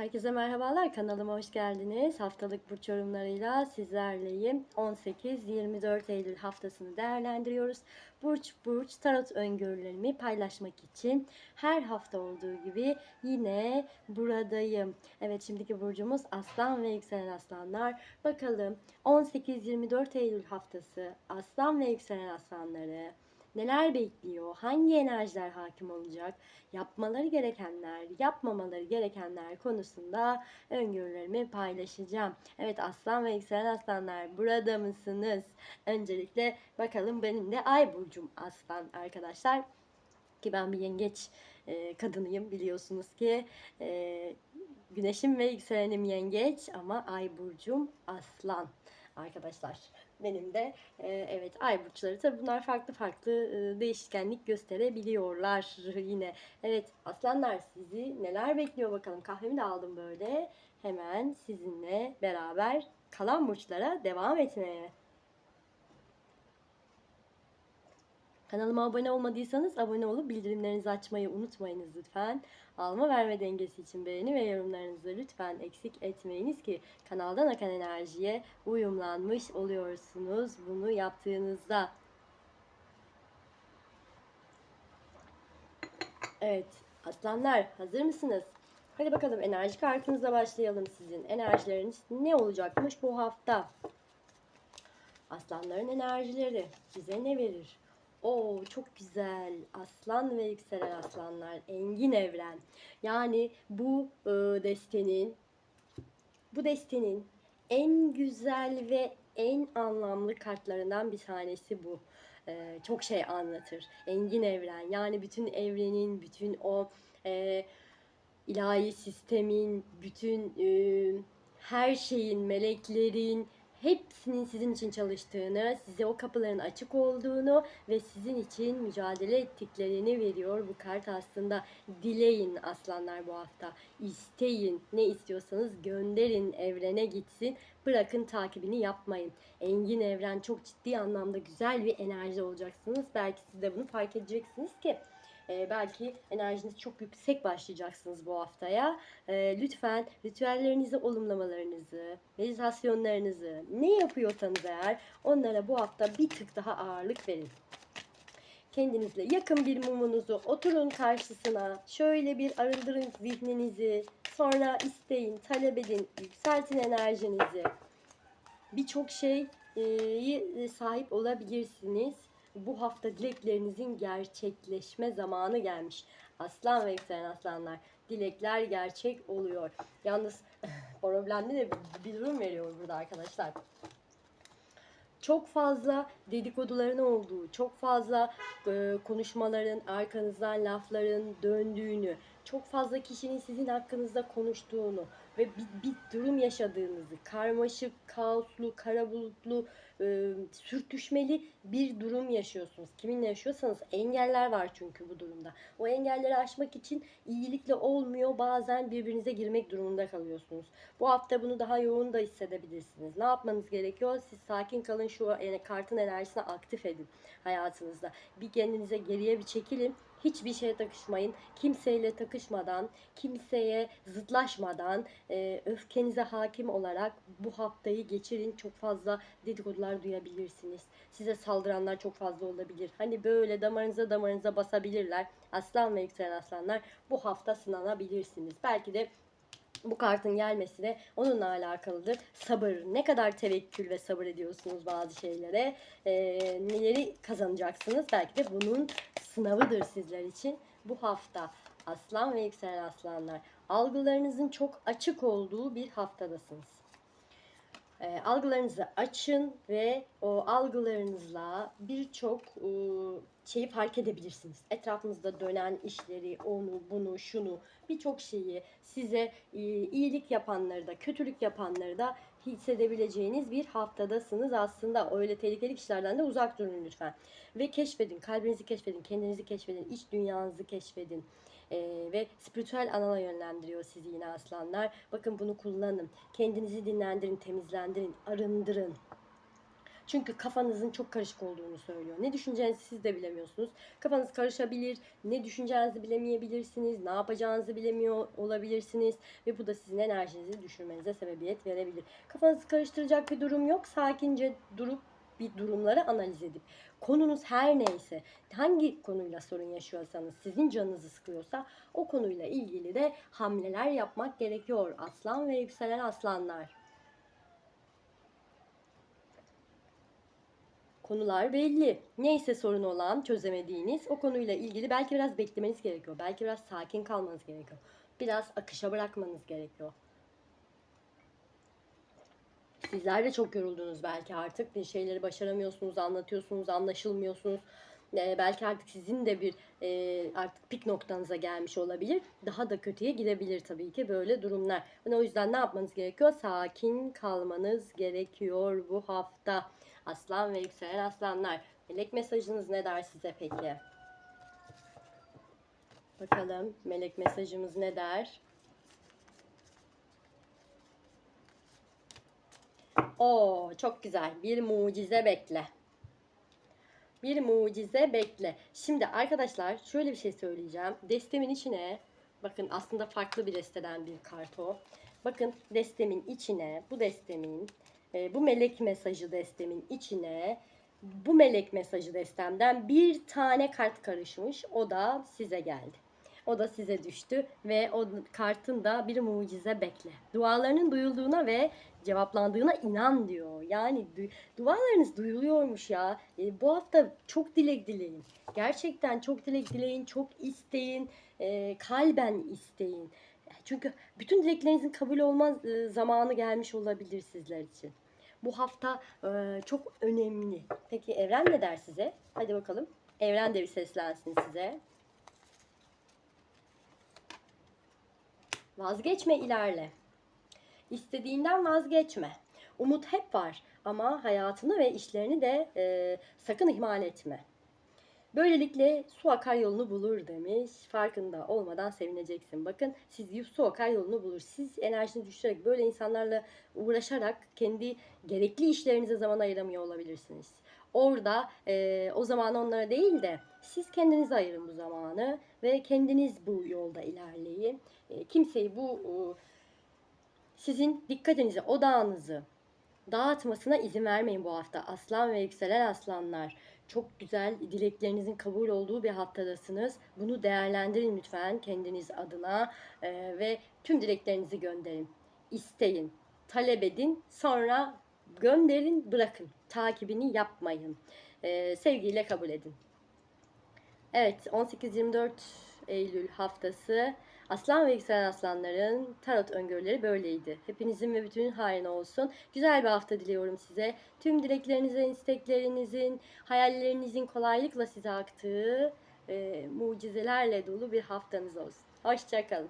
Herkese merhabalar. Kanalıma hoş geldiniz. Haftalık burç yorumlarıyla sizlerleyim. 18-24 Eylül haftasını değerlendiriyoruz. Burç burç tarot öngörülerimi paylaşmak için her hafta olduğu gibi yine buradayım. Evet şimdiki burcumuz Aslan ve Yükselen Aslanlar. Bakalım 18-24 Eylül haftası Aslan ve Yükselen Aslanları neler bekliyor, hangi enerjiler hakim olacak, yapmaları gerekenler, yapmamaları gerekenler konusunda öngörülerimi paylaşacağım. Evet aslan ve yükselen aslanlar burada mısınız? Öncelikle bakalım benim de ay burcum aslan arkadaşlar. Ki ben bir yengeç e, kadınıyım biliyorsunuz ki. E, güneşim ve yükselenim yengeç ama ay burcum aslan arkadaşlar. Benim de e, evet ay burçları tabi bunlar farklı farklı e, değişkenlik gösterebiliyorlar yine. Evet aslanlar sizi neler bekliyor bakalım. Kahvemi de aldım böyle. Hemen sizinle beraber kalan burçlara devam etmeye. Kanalıma abone olmadıysanız abone olup bildirimlerinizi açmayı unutmayınız lütfen. Alma verme dengesi için beğeni ve yorumlarınızı lütfen eksik etmeyiniz ki kanaldan akan enerjiye uyumlanmış oluyorsunuz bunu yaptığınızda. Evet aslanlar hazır mısınız? Hadi bakalım enerji kartınızla başlayalım sizin. Enerjileriniz ne olacakmış bu hafta? Aslanların enerjileri bize ne verir? Oo çok güzel. Aslan ve yükselen aslanlar. Engin evren. Yani bu e, destenin bu destenin en güzel ve en anlamlı kartlarından bir tanesi bu. E, çok şey anlatır. Engin evren. Yani bütün evrenin, bütün o e, ilahi sistemin, bütün e, her şeyin, meleklerin, hepsinin sizin için çalıştığını, size o kapıların açık olduğunu ve sizin için mücadele ettiklerini veriyor bu kart aslında. Dileyin aslanlar bu hafta. İsteyin. Ne istiyorsanız gönderin evrene gitsin. Bırakın takibini yapmayın. Engin evren çok ciddi anlamda güzel bir enerji olacaksınız. Belki siz de bunu fark edeceksiniz ki e, belki enerjiniz çok yüksek başlayacaksınız bu haftaya. E, lütfen ritüellerinizi, olumlamalarınızı, meditasyonlarınızı ne yapıyorsanız eğer onlara bu hafta bir tık daha ağırlık verin. Kendinizle yakın bir mumunuzu oturun karşısına. Şöyle bir arındırın zihninizi. Sonra isteyin, talep edin, yükseltin enerjinizi. Birçok şey e, sahip olabilirsiniz bu hafta dileklerinizin gerçekleşme zamanı gelmiş. Aslan ve yükselen aslanlar dilekler gerçek oluyor. Yalnız problemli de bir durum veriyor burada arkadaşlar. Çok fazla dedikoduların olduğu, çok fazla e, konuşmaların, arkanızdan lafların döndüğünü, çok fazla kişinin sizin hakkınızda konuştuğunu ve bir, bir durum yaşadığınızı, karmaşık, kaoslu, kara bulutlu, e, sürtüşmeli bir durum yaşıyorsunuz. Kiminle yaşıyorsanız engeller var çünkü bu durumda. O engelleri aşmak için iyilikle olmuyor. Bazen birbirinize girmek durumunda kalıyorsunuz. Bu hafta bunu daha yoğun da hissedebilirsiniz. Ne yapmanız gerekiyor? Siz sakin kalın şu yani kartın enerjisini aktif edin hayatınızda. Bir kendinize geriye bir çekilin hiçbir şeye takışmayın. Kimseyle takışmadan, kimseye zıtlaşmadan, e, öfkenize hakim olarak bu haftayı geçirin. Çok fazla dedikodular duyabilirsiniz. Size saldıranlar çok fazla olabilir. Hani böyle damarınıza damarınıza basabilirler. Aslan ve yükselen aslanlar bu hafta sınanabilirsiniz. Belki de bu kartın gelmesi de onunla alakalıdır. Sabır. Ne kadar tevekkül ve sabır ediyorsunuz bazı şeylere. E, neleri kazanacaksınız? Belki de bunun sınavıdır sizler için. Bu hafta aslan ve yükselen aslanlar. Algılarınızın çok açık olduğu bir haftadasınız. E, algılarınızı açın ve o algılarınızla birçok e, şeyi fark edebilirsiniz. Etrafınızda dönen işleri, onu, bunu, şunu, birçok şeyi size e, iyilik yapanları da, kötülük yapanları da hissedebileceğiniz bir haftadasınız aslında. Öyle tehlikeli kişilerden de uzak durun lütfen. Ve keşfedin, kalbinizi keşfedin, kendinizi keşfedin, iç dünyanızı keşfedin. Ee, ve spiritüel alana yönlendiriyor sizi yine aslanlar. Bakın bunu kullanın. Kendinizi dinlendirin, temizlendirin, arındırın Çünkü kafanızın çok karışık olduğunu söylüyor. Ne düşüneceğinizi siz de bilemiyorsunuz. Kafanız karışabilir, ne düşüneceğinizi bilemeyebilirsiniz, ne yapacağınızı bilemiyor olabilirsiniz ve bu da sizin enerjinizi düşürmenize sebebiyet verebilir. Kafanızı karıştıracak bir durum yok. Sakince durup bir durumları analiz edip konunuz her neyse hangi konuyla sorun yaşıyorsanız sizin canınızı sıkıyorsa o konuyla ilgili de hamleler yapmak gerekiyor aslan ve yükselen aslanlar. Konular belli. Neyse sorun olan çözemediğiniz o konuyla ilgili belki biraz beklemeniz gerekiyor. Belki biraz sakin kalmanız gerekiyor. Biraz akışa bırakmanız gerekiyor. Sizler de çok yoruldunuz belki artık. Bir şeyleri başaramıyorsunuz, anlatıyorsunuz, anlaşılmıyorsunuz. Ee, belki artık sizin de bir e, artık pik noktanıza gelmiş olabilir. Daha da kötüye gidebilir tabii ki böyle durumlar. Yani o yüzden ne yapmanız gerekiyor? Sakin kalmanız gerekiyor bu hafta. Aslan ve yükselen aslanlar. Melek mesajınız ne der size peki? Bakalım melek mesajımız ne der? Oo çok güzel. Bir mucize bekle. Bir mucize bekle. Şimdi arkadaşlar şöyle bir şey söyleyeceğim. Destemin içine bakın aslında farklı bir desteden bir kart o. Bakın destemin içine bu destemin e, bu melek mesajı destemin içine bu melek mesajı destemden bir tane kart karışmış. O da size geldi. O da size düştü ve o kartın da bir mucize bekle. Dualarının duyulduğuna ve cevaplandığına inan diyor. Yani du- dualarınız duyuluyormuş ya. E, bu hafta çok dilek dileyin. Gerçekten çok dilek dileyin, çok isteyin, e, kalben isteyin. Çünkü bütün dileklerinizin kabul olma e, zamanı gelmiş olabilir sizler için. Bu hafta e, çok önemli. Peki evren ne der size? Hadi bakalım. Evren de bir seslensin size. Vazgeçme ilerle. İstediğinden vazgeçme. Umut hep var ama hayatını ve işlerini de e, sakın ihmal etme. Böylelikle su akar yolunu bulur demiş. Farkında olmadan sevineceksin. Bakın siz su akar yolunu bulur. Siz enerjinizi düşürerek böyle insanlarla uğraşarak kendi gerekli işlerinize zaman ayıramıyor olabilirsiniz. Orada e, o zaman onlara değil de siz kendinize ayırın bu zamanı ve kendiniz bu yolda ilerleyin. E, kimseyi bu e, sizin dikkatinizi, odağınızı dağıtmasına izin vermeyin bu hafta. Aslan ve yükselen aslanlar. Çok güzel dileklerinizin kabul olduğu bir haftadasınız. Bunu değerlendirin lütfen kendiniz adına e, ve tüm dileklerinizi gönderin. İsteyin, talep edin, sonra gönderin, bırakın. Takibini yapmayın. E, sevgiyle kabul edin. Evet 18-24 Eylül haftası Aslan ve yükselen aslanların tarot öngörüleri böyleydi. Hepinizin ve bütünün hayrına olsun. Güzel bir hafta diliyorum size. Tüm dileklerinizin, isteklerinizin, hayallerinizin kolaylıkla size aktığı e, mucizelerle dolu bir haftanız olsun. Hoşçakalın.